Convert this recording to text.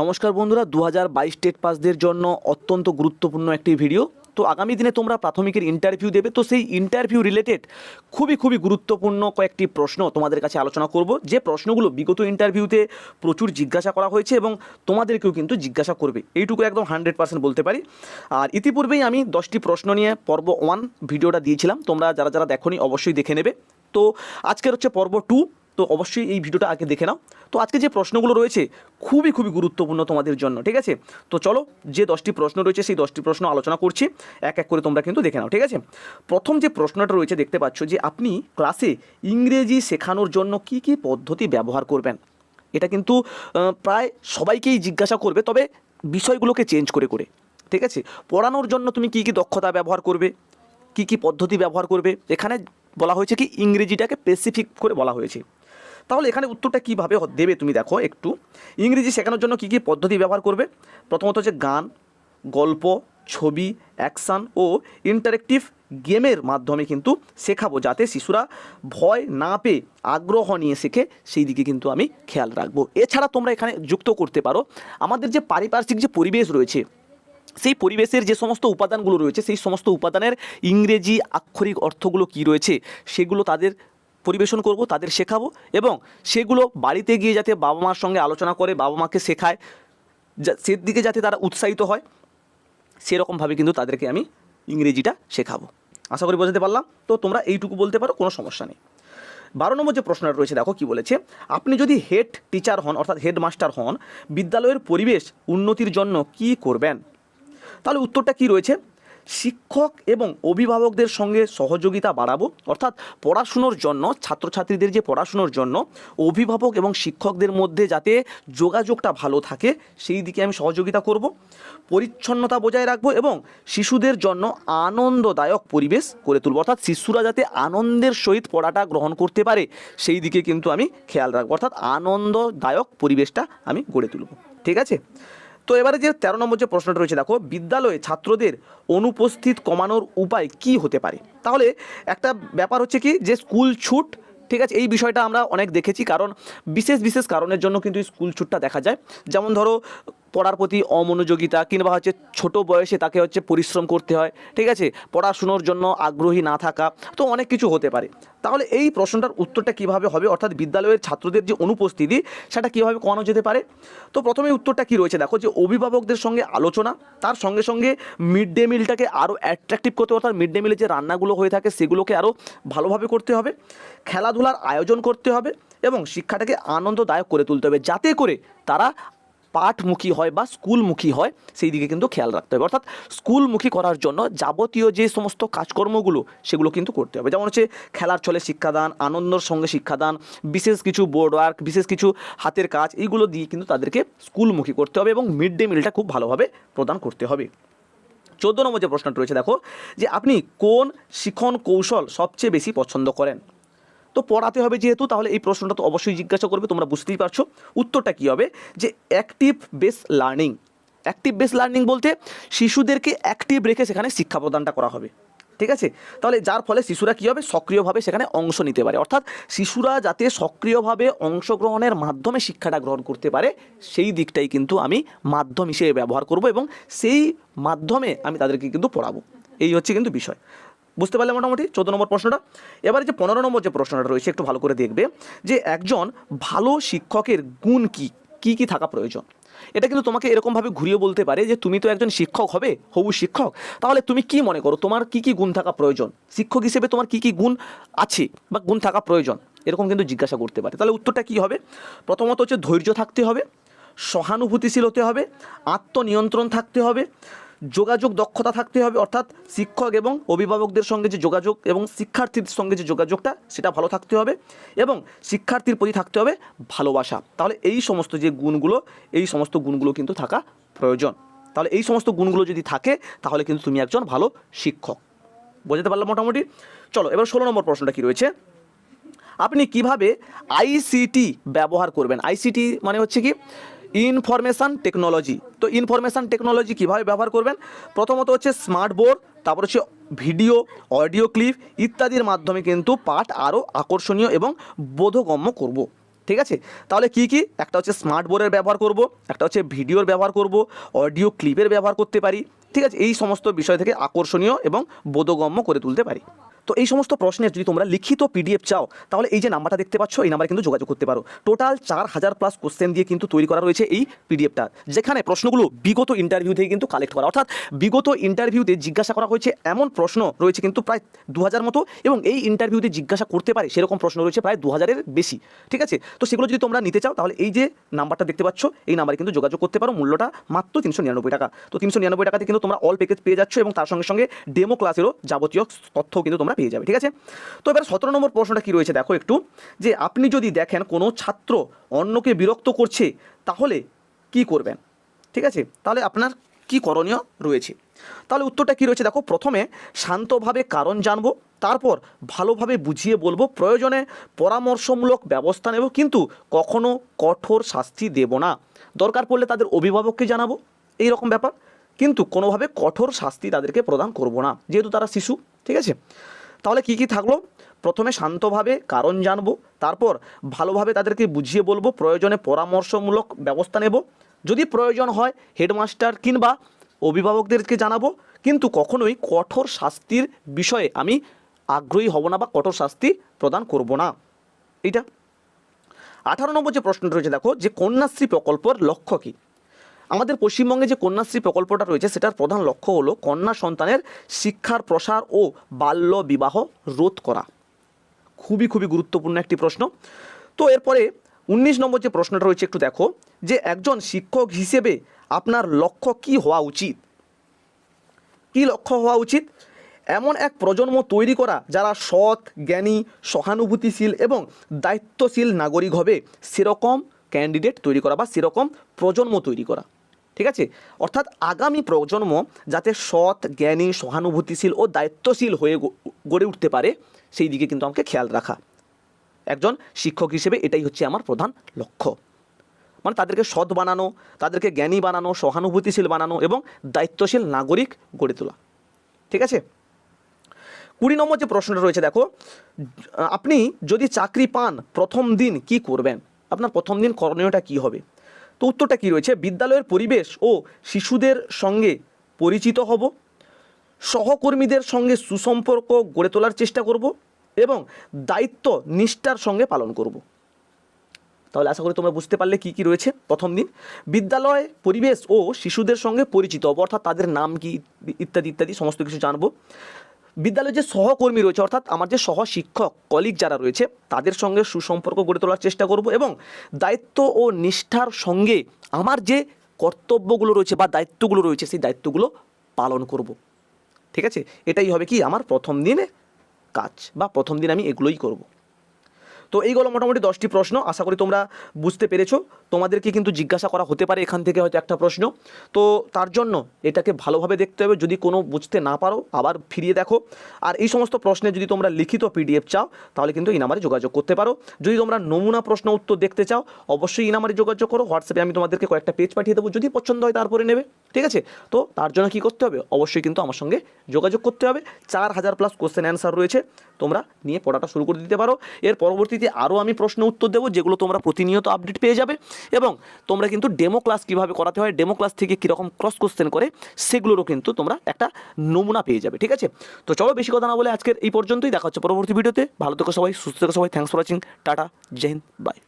নমস্কার বন্ধুরা দু হাজার বাইশ টেট পাসদের জন্য অত্যন্ত গুরুত্বপূর্ণ একটি ভিডিও। তো আগামী দিনে তোমরা প্রাথমিকের ইন্টারভিউ দেবে, তো সেই ইন্টারভিউ রিলেটেড খুবই খুবই গুরুত্বপূর্ণ কয়েকটি প্রশ্ন তোমাদের কাছে আলোচনা করব। যে প্রশ্নগুলো বিগত ইন্টারভিউতে প্রচুর জিজ্ঞাসা করা হয়েছে এবং তোমাদেরকেও কিন্তু জিজ্ঞাসা করবে। এইটুকু একদম হান্ড্রেড পার্সেন্ট বলতে পারি। আর ইতিপূর্বেই আমি দশটি প্রশ্ন নিয়ে পর্ব ওয়ান ভিডিওটা দিয়েছিলাম, তোমরা যারা যারা দেখোনি অবশ্যই দেখে নেবে। তো আজকের হচ্ছে পর্ব টু। তো অবশ্যই এই ভিডিওটা আগে দেখে নাও। তো আজকে যে প্রশ্নগুলো রয়েছে, খুবই খুবই গুরুত্বপূর্ণ তোমাদের জন্য, ঠিক আছে? তো চলো, যে দশটি প্রশ্ন রয়েছে, সেই দশটি প্রশ্ন আলোচনা করছি। এক এক করে তোমরা কিন্তু দেখে নাও, ঠিক আছে? প্রথম যে প্রশ্নটা রয়েছে, দেখতে পাচ্ছ যে আপনি ক্লাসে ইংরেজি শেখানোর জন্য কি কি পদ্ধতি ব্যবহার করবেন? এটা কিন্তু প্রায় সবাইকেই জিজ্ঞাসা করবে, তবে বিষয়গুলোকে চেঞ্জ করে করে, ঠিক আছে? পড়ানোর জন্য তুমি কি কি দক্ষতা ব্যবহার করবে? কি কি পদ্ধতি ব্যবহার করবে? এখানে বলা হয়েছে কি, ইংরেজিটাকে স্পেসিফিক করে বলা হয়েছে। তাহলে এখানে উত্তরটা কীভাবে দেবে তুমি দেখো একটু। ইংরেজি শেখানোর জন্য কী কী পদ্ধতি ব্যবহার করবে? প্রথমত হচ্ছে গান, গল্প, ছবি, অ্যাকশান ও ইন্টারেক্টিভ গেমের মাধ্যমে কিন্তু শেখাবো যাতে শিশুরা ভয় না পেয়ে আগ্রহ নিয়ে শেখে, সেই দিকে কিন্তু আমি খেয়াল রাখব। এছাড়া তোমরা এখানে যুক্ত করতে পারো, আমাদের যে পারিপার্শ্বিক যে পরিবেশ রয়েছে, সেই পরিবেশের যে সমস্ত উপাদানগুলো রয়েছে, সেই সমস্ত উপাদানের ইংরেজি আক্ষরিক অর্থগুলো কি রয়েছে, সেগুলো তাদের পরিবেশন করব, তাদের শেখাবো এবং সেগুলো বাড়িতে গিয়ে যাতে বাবা মার সঙ্গে আলোচনা করে, বাবা মাকে শেখায়, যা সেদিকে যাতে তারা উৎসাহিত হয়, সেরকমভাবে কিন্তু তাদেরকে আমি ইংরেজিটা শেখাবো। আশা করি বোঝাতে পারলাম? তো তোমরা এইটুকু বলতে পারো, কোনো সমস্যা নেই। বারো নম্বর যে প্রশ্নটা রয়েছে, দেখো কি বলেছে? আপনি যদি হেড টিচার হন, অর্থাৎ হেডমাস্টার হন, বিদ্যালয়ের পরিবেশ উন্নতির জন্য কি করবেন? তাহলে উত্তরটা কি রয়েছে? শিক্ষক এবং অভিভাবকদের সঙ্গে সহযোগিতা বাড়াবো। অর্থাৎ পড়াশুনোর জন্য, ছাত্রছাত্রীদের যে পড়াশুনোর জন্য অভিভাবক এবং শিক্ষকদের মধ্যে যাতে যোগাযোগটা ভালো থাকে, সেই দিকে আমি সহযোগিতা করব। পরিচ্ছন্নতা বজায় রাখব এবং শিশুদের জন্য আনন্দদায়ক পরিবেশ করে তুলব। অর্থাৎ শিশুরা যাতে আনন্দের সহিত পড়াটা গ্রহণ করতে পারে, সেই দিকে কিন্তু আমি খেয়াল রাখব। অর্থাৎ আনন্দদায়ক পরিবেশটা আমি গড়ে তুলব। ঠিক আছে? তো এবারে যে তেরো নম্বর যে প্রশ্নটা রয়েছে, দেখো, বিদ্যালয়ে ছাত্রদের অনুপস্থিত কমানোর উপায় কি হতে পারে? তাহলে একটা ব্যাপার হচ্ছে কি, যে স্কুল ছুট ঠিক আছে, এই বিষয়টা আমরা অনেক দেখেছি, কারণ বিশেষ বিশেষ কারণের জন্য কিন্তু স্কুল ছুটটা দেখা যায়। যেমন ধরো, পড়ার প্রতি অমনোযোগিতা কিংবা হচ্ছে ছোট বয়সে তাকে হচ্ছে পরিশ্রম করতে হয়, ঠিক আছে? পড়াশুনোর জন্য আগ্রহী না থাকা, তো অনেক কিছু হতে পারে। তাহলে এই প্রশ্নটার উত্তরটা কীভাবে হবে? অর্থাৎ বিদ্যালয়ের ছাত্রদের যে অনুপস্থিতি, সেটা কীভাবে কমানো যেতে পারে? তো প্রথমে উত্তরটা কি রয়েছে? দেখো যে অভিভাবকদের সঙ্গে আলোচনা, তার সঙ্গে সঙ্গে মিড ডে মিলটাকে আরও অ্যাট্রাকটিভ করতে অর্থাৎ মিড ডে মিলে যে রান্নাগুলো হয়ে থাকে, সেগুলোকে আরও ভালোভাবে করতে হবে। খেলাধুলার আয়োজন করতে হবে এবং শিক্ষাটাকে আনন্দদায়ক করে তুলতে হবে, যাতে করে তারা পাঠমুখী হয় বা স্কুলমুখী হয়, সেই দিকে কিন্তু খেয়াল রাখতে হবে। অর্থাৎ স্কুলমুখী করার জন্য যাবতীয় যে সমস্ত কাজকর্মগুলো, সেগুলো কিন্তু করতে হবে। যেমন হচ্ছে খেলার ছলে শিক্ষাদান, আনন্দর সঙ্গে শিক্ষাদান, বিশেষ কিছু বোর্ড ওয়ার্ক বিশেষ কিছু হাতের কাজ, এইগুলো দিয়ে কিন্তু তাদেরকে স্কুলমুখী করতে হবে এবং মিড ডে মিলটা খুব ভালোভাবে প্রদান করতে হবে। চোদ্দ নম্বর যে প্রশ্নটা রয়েছে, দেখো যে আপনি কোন শিখন কৌশল সবচেয়ে বেশি পছন্দ করেন? তো পড়াতে হবে যেহেতু, তাহলে এই প্রশ্নটা তো অবশ্যই জিজ্ঞাসা করবে, তোমরা বুঝতেই পারছ। উত্তরটা কী হবে? যে active base learning active base learning বলতে শিশুদেরকে অ্যাক্টিভ রেখে সেখানে শিক্ষা প্রদানটা করা হবে। ঠিক আছে? তাহলে যার ফলে শিশুরা কী হবে? সক্রিয়ভাবে সেখানে অংশ নিতে পারে। অর্থাৎ শিশুরা যাতে সক্রিয়ভাবে অংশগ্রহণের মাধ্যমে শিক্ষাটা গ্রহণ করতে পারে, সেই দিকটাই কিন্তু আমি মাধ্যম হিসেবে ব্যবহার করব এবং সেই মাধ্যমে আমি তাদেরকে কিন্তু পড়াবো। এই হচ্ছে কিন্তু বিষয়। বুঝতে পারলে মোটামুটি? চোদ্দ নম্বর প্রশ্নটা। এবারে যে পনেরো নম্বর যে প্রশ্নটা রয়েছে, একটু ভালো করে দেখবে যে একজন ভালো শিক্ষকের গুণ কি? কি কি থাকা প্রয়োজন? এটা কিন্তু তোমাকে এরকমভাবে ঘুরিয়ে বলতে পারে যে তুমি তো একজন শিক্ষক হবে, হবু শিক্ষক। তাহলে তুমি কি মনে করো? তোমার কি কি গুণ থাকা প্রয়োজন? শিক্ষক হিসেবে তোমার কি কি গুণ আছে বা গুণ থাকা প্রয়োজন? এরকম কিন্তু জিজ্ঞাসা করতে পারে। তাহলে উত্তরটা কি হবে? প্রথমত হচ্ছে ধৈর্য থাকতে হবে, সহানুভূতিশীল হতে হবে, আত্মনিয়ন্ত্রণ থাকতে হবে যোগাযোগ দক্ষতা থাকতে হবে, অর্থাৎ শিক্ষক এবং অভিভাবকদের সঙ্গে যে যোগাযোগ এবং শিক্ষার্থীর সঙ্গে যে যোগাযোগটা, সেটা ভালো থাকতে হবে এবং শিক্ষার্থীর প্রতি থাকতে হবে ভালোবাসা। তাহলে এই সমস্ত যে গুণগুলো, এই সমস্ত গুণগুলো কিন্তু থাকা প্রয়োজন। তাহলে এই সমস্ত গুণগুলো যদি থাকে, তাহলে কিন্তু তুমি একজন ভালো শিক্ষক। বোঝাতে পারলাম মোটামুটি? চলো, এবার ষোলো নম্বর প্রশ্নটা কী রয়েছে? আপনি কীভাবে আইসিটি ব্যবহার করবেন? আইসিটি মানে হচ্ছে কি ইনফরমেশান টেকনোলজি। তো ইনফরমেশান টেকনোলজি কীভাবে ব্যবহার করবেন? প্রথমত হচ্ছে স্মার্ট বোর্ড, তারপর হচ্ছে ভিডিও, অডিও ক্লিপ ইত্যাদির মাধ্যমে কিন্তু পাঠ আরও আকর্ষণীয় এবং বোধগম্য করব। ঠিক আছে? তাহলে কি কি? একটা হচ্ছে স্মার্ট বোর্ডের ব্যবহার করব, একটা হচ্ছে ভিডিওর ব্যবহার করব, অডিও ক্লিপের ব্যবহার করতে পারি। ঠিক আছে? এই সমস্ত বিষয় থেকে আকর্ষণীয় এবং বোধগম্য করে তুলতে পারি। তো এই সমস্ত প্রশ্নের যদি তোমরা লিখিত পিডিএফ চাও, তাহলে এই যে নাম্বারটা দেখতে পাচ্ছ, এই নাম্বারে কিন্তু যোগাযোগ করতে পারো। টোটাল চার হাজার প্লাস কোশ্চেন দিয়ে কিন্তু তৈরি করা রয়েছে এই পিডিএফটা যেখানে প্রশ্নগুলো বিগত ইন্টারভিউ থেকে কিন্তু কালেক্ট করা। অর্থাৎ বিগত ইন্টারভিউতে জিজ্ঞাসা করা হয়েছে, এমন প্রশ্ন রয়েছে কিন্তু প্রায় দু হাজার মতো, এবং এই ইন্টারভিউতে জিজ্ঞাসা করতে পারে সেরকম প্রশ্ন রয়েছে প্রায় দু হাজারের বেশি। ঠিক আছে? তো সেগুলো যদি তোমরা নিতে চাও, তাহলে এই যে নাম্বারটা দেখতে পাচ্ছ, এই নাম্বারে কিন্তু যোগাযোগ করতে পারো। মূল্যটা মাত্র তিনশো নিরানব্বই টাকা। তো তিনশো নিরানব্বই টাকাতে কিন্তু তোমরা অল প্যাকেজ পেয়ে যাচ্ছ, এবং তার সঙ্গে সঙ্গে ডেমো ক্লাসেরও যাবতীয় তথ্য কিন্তু তোমরা পেয়ে যাবে, ঠিক আছে? তো এবার সতেরো নম্বর প্রশ্নটা কী রয়েছে? দেখো একটু। যে আপনি যদি দেখেন কোনো ছাত্র অন্যকে বিরক্ত করছে, তাহলে কি করবেন? ঠিক আছে? তাহলে আপনার কি করণীয় রয়েছে? তাহলে উত্তরটা কী রয়েছে? দেখো, প্রথমে শান্তভাবে কারণ জানব, তারপর ভালোভাবে বুঝিয়ে বলব, প্রয়োজনে পরামর্শমূলক ব্যবস্থা নেব, কিন্তু কখনো কঠোর শাস্তি দেব না। দরকার পড়লে তাদের অভিভাবককে জানাব এই রকম ব্যাপার। কিন্তু কোনোভাবে কঠোর শাস্তি তাদেরকে প্রদান করব না, যেহেতু তারা শিশু, ঠিক আছে? তাহলে কি কি থাকল? প্রথমে শান্তভাবে কারণ জানব, তারপর ভালোভাবে তাদেরকে বুঝিয়ে বলব, প্রয়োজনে পরামর্শমূলক ব্যবস্থা নেব। যদি প্রয়োজন হয়, হেডমাস্টার কিংবা অভিভাবকদেরকে জানাব, কিন্তু কখনোই কঠোর শাস্তির বিষয়ে আমি আগ্রহী হব না বা কঠোর শাস্তি প্রদান করব না। এইটা। আঠারো নম্বর যে প্রশ্নটা রয়েছে, দেখো, যে কন্যাশ্রী প্রকল্পর লক্ষ্য কী? আমাদের পশ্চিমবঙ্গে যে কন্যাশ্রী প্রকল্পটা রয়েছে, সেটার প্রধান লক্ষ্য হলো কন্যা সন্তানের শিক্ষার প্রসার ও বাল্য বিবাহ রোধ করা। খুবই খুবই গুরুত্বপূর্ণ একটি প্রশ্ন। তো এরপরে উনিশ নম্বর যে প্রশ্নটা রয়েছে, একটু দেখো, যে একজন শিক্ষক হিসেবে আপনার লক্ষ্য কি হওয়া উচিত? কি লক্ষ্য হওয়া উচিত? এমন এক প্রজন্ম তৈরি করা যারা সৎ, জ্ঞানী, সহানুভূতিশীল এবং দায়িত্বশীল নাগরিক হবে, সেরকম ক্যান্ডিডেট তৈরি করা বা সেরকম প্রজন্ম তৈরি করা। ঠিক আছে? অর্থাৎ আগামী প্রজন্ম যাতে সৎ, জ্ঞানী, সহানুভূতিশীল ও দায়িত্বশীল হয়ে গড়ে উঠতে পারে, সেই দিকে কিন্তু আমাকে খেয়াল রাখা। একজন শিক্ষক হিসেবে এটাই হচ্ছে আমার প্রধান লক্ষ্য। মানে তাদেরকে সৎ বানানো, তাদেরকে জ্ঞানী বানানো, সহানুভূতিশীল বানানো এবং দায়িত্বশীল নাগরিক গড়ে তোলা। ঠিক আছে? কুড়ি নম্বর যে প্রশ্নটা রয়েছে, দেখো আপনি যদি চাকরি পান, প্রথম দিন কি করবেন? আপনার প্রথম দিন করণীয়টা কি হবে? তো উত্তরটা কি রয়েছে? বিদ্যালয়ের পরিবেশ ও শিশুদের সঙ্গে পরিচিত হব, সহকর্মীদের সঙ্গে সুসম্পর্ক গড়ে তোলার চেষ্টা করব এবং দায়িত্ব নিষ্ঠার সঙ্গে পালন করব। তাহলে আশা করি তোমরা বুঝতে পারলে কি কি রয়েছে প্রথম দিন। বিদ্যালয়, পরিবেশ ও শিশুদের সঙ্গে পরিচিত হব, অর্থাৎ তাদের নাম কি ইত্যাদি ইত্যাদি সমস্ত কিছু জানব। বিদ্যালয়ে যে সহকর্মী রয়েছে, অর্থাৎ আমার যে সহ শিক্ষক কলিগ যারা রয়েছে, তাদের সঙ্গে সুসম্পর্ক গড়ে তোলার চেষ্টা করব এবং দায়িত্ব ও নিষ্ঠার সঙ্গে আমার যে কর্তব্যগুলো রয়েছে বা দায়িত্বগুলো রয়েছে, সেই দায়িত্বগুলো পালন করব। ঠিক আছে? এটাই হবে কি? আমার প্রথম দিনে কাজ বা প্রথম দিন আমি এগুলোই করব। তো এইগুলো মোটামুটি দশটি প্রশ্ন, আশা করি তোমরা বুঝতে পেরেছ। তোমাদেরকে কিন্তু জিজ্ঞাসা করা হতে পারে এখান থেকে হয়তো একটা প্রশ্ন। তো তার জন্য এটাকে ভালোভাবে দেখতে হবে, যদি কোনো বুঝতে না পারো, আবার ফিরিয়ে দেখো। আর এই সমস্ত প্রশ্নে যদি তোমরা লিখিত পিডিএফ চাও, তাহলে কিন্তু এই নাম্বারে যোগাযোগ করতে পারো। যদি তোমরা নমুনা প্রশ্ন উত্তর দেখতে চাও, অবশ্যই এই নাম্বারে যোগাযোগ করো, হোয়াটসঅ্যাপে আমি তোমাদেরকে কয়েকটা পেজ পাঠিয়ে দেবো, যদি পছন্দ হয় তারপরে নেবে, ঠিক আছে? তো তার জন্য কি করতে হবে? অবশ্যই কিন্তু আমার সঙ্গে যোগাযোগ করতে হবে। চার হাজার প্লাস কোশ্চেন অ্যান্সার রয়েছে। তোমরা নিয়ে পড়াটা শুরু করে দিতে পারো। এর পরবর্তীতে আরও আমি প্রশ্ন উত্তর দেবো, যেগুলো তোমরা প্রতিনিয়ত আপডেট পেয়ে যাবে এবং তোমরা কিন্তু ডেমো ক্লাস কীভাবে করাতে হয় ডেমো ক্লাস থেকে কীরকম ক্রস কোশ্চেন করে, সেগুলোরও কিন্তু তোমরা একটা নমুনা পেয়ে যাবে, ঠিক আছে? তো চলো বেশি কথা না বলে আজকের এই পর্যন্তই, দেখা হচ্ছে পরবর্তী ভিডিওতে ভালো থেকো সবাই, সুস্থ থেকো সবাই thanks for watching tata, Jai Hind bye